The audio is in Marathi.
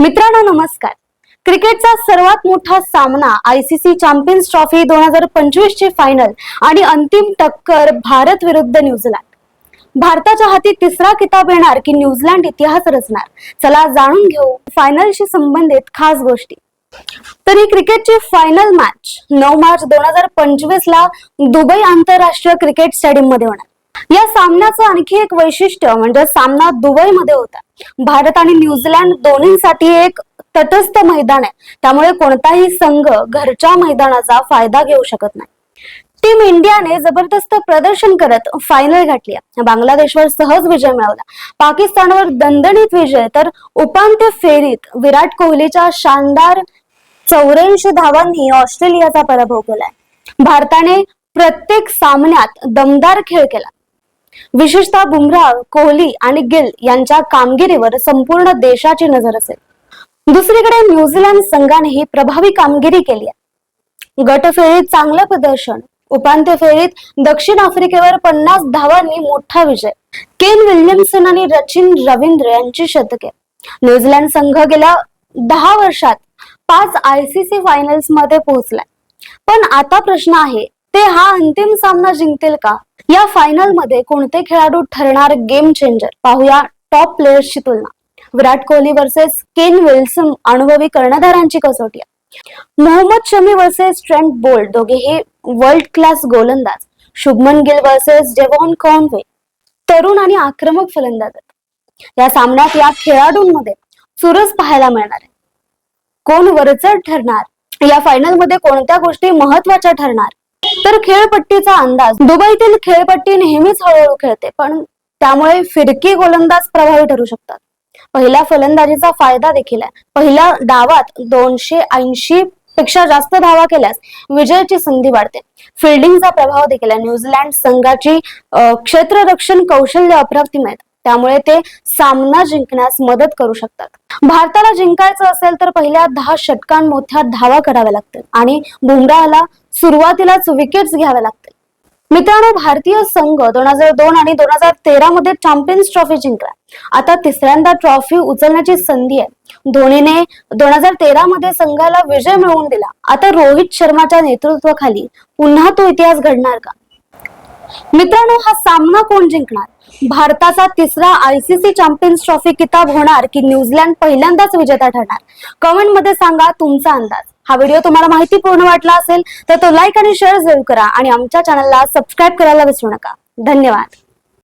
मित्रांनो नमस्कार. क्रिकेटचा सर्वात मोठा सामना आयसीसी चॅम्पियन्स ट्रॉफी दोन हजार पंचवीस ची फायनल आणि अंतिम टक्कर भारत विरुद्ध न्यूझीलंड. भारताच्या हाती तिसरा किताब येणार की न्यूझीलंड इतिहास रचणार? चला जाणून घेऊ फायनलशी संबंधित खास गोष्टी. तर ही क्रिकेटची फायनल मॅच नऊ मार्च दोन हजार पंचवीस ला दुबई आंतरराष्ट्रीय क्रिकेट स्टेडियममध्ये होणार. या सामन्याचं आणखी एक वैशिष्ट्य म्हणजे सामना दुबईमध्ये होता. भारत आणि न्यूझीलंड दोन्हीसाठी एक तटस्थ मैदान आहे. त्यामुळे कोणताही संघ घरच्या मैदानाचा फायदा घेऊ शकत नाही. टीम इंडियाने जबरदस्त प्रदर्शन करत फायनल गाठली बांगलादेशवर सहज विजय मिळवला. पाकिस्तानवर दणदणीत विजय तर उपांत्य फेरीत विराट कोहलीच्या शानदार चौऱ्याऐंशी धावांनी ऑस्ट्रेलियाचा पराभव केलाय. भारताने प्रत्येक सामन्यात दमदार खेळ केला. विशेषतः बुमराह कोहली आणि गिल यांच्या कामगिरीवर संपूर्ण देशाची नजर असेल. दुसरीकडे न्यूझीलंड संघानेही प्रभावी कामगिरी केली आहे. गट फेरीत चांगलं प्रदर्शन उपांत्य फेरीत दक्षिण आफ्रिकेवर पन्नास धावांनी मोठा विजय. केन विल्यमसन आणि रचिन रवींद्र यांची शतके. न्यूझीलंड संघ गेल्या दहा वर्षात पाच आयसीसी फायनल्समध्ये पोहोचलाय. पण आता प्रश्न आहे ते हा अंतिम सामना जिंकतील का? या फायनलमध्ये कोणते खेळाडू ठरणार गेम चेंजर पाहूया टॉप प्लेयर्सची तुलना. Virat Kohli versus Kane Wilson अनुभवी कर्णधारांची कसोटी आहे. Mohammed Shami versus Trent Boult दोघेही वर्ल्ड क्लास गोलंदाज. Shubman Gill versus Devon Conway तरुण आणि आक्रमक फलंदाज या सामन्यात या खेळाडूंमध्ये चुरस पाहायला मिळणार आहे. कोण वरचढ ठरणार? या फायनलमध्ये कोणत्या गोष्टी महत्त्वाच्या ठरणार? तर खेळपट्टीचा अंदाज. दुबईतील खेळपट्टी नेहमीच हळूहळू खेळते पण त्यामुळे फिरकी गोलंदाज प्रभावी ठरू शकतात. पहिल्या फलंदाजीचा फायदा देखील आहे. पहिल्या डावात दोनशे ऐंशी पेक्षा जास्त धावा केल्यास विजयाची संधी वाढते. फिल्डिंगचा प्रभाव देखील आहे. न्यूझीलंड संघाची क्षेत्ररक्षण कौशल्य अप्रतिम आहेत. त्यामुळे ते सामना जिंकण्यास मदत करू शकतात. भारताला जिंकायचं असेल तर पहिल्या दहा षटकां मोठ्या धावा कराव्या लागतील आणि बुमराहला सुरुवातीलाच विकेट्स घ्याव्या लागतील. मित्रांनो भारतीय संघ दोन हजार दोन आणि दोन हजार तेरा मध्ये चॅम्पियन्स ट्रॉफी जिंकला. आता तिसऱ्यांदा ट्रॉफी उचलण्याची संधी आहे. धोनीने दोन हजार तेरा मध्ये संघाला विजय मिळवून दिला. आता रोहित शर्माच्या नेतृत्वाखाली पुन्हा तो इतिहास घडणार का? मित्रांनो हा सामना कोण जिंकणार? भारताचा तिसरा आयसीसी चॅम्पियन्स ट्रॉफी किताब होणार की न्यूझीलंड पहिल्यांदाच विजेता ठरणार? कमेंटमध्ये सांगा तुमचा अंदाज. हा व्हिडिओ तुम्हाला माहितीपूर्ण वाटला असेल तर तो लाईक आणि शेअर जरूर करा आणि आमच्या चॅनलला सबस्क्राईब करायला विसरू नका. धन्यवाद.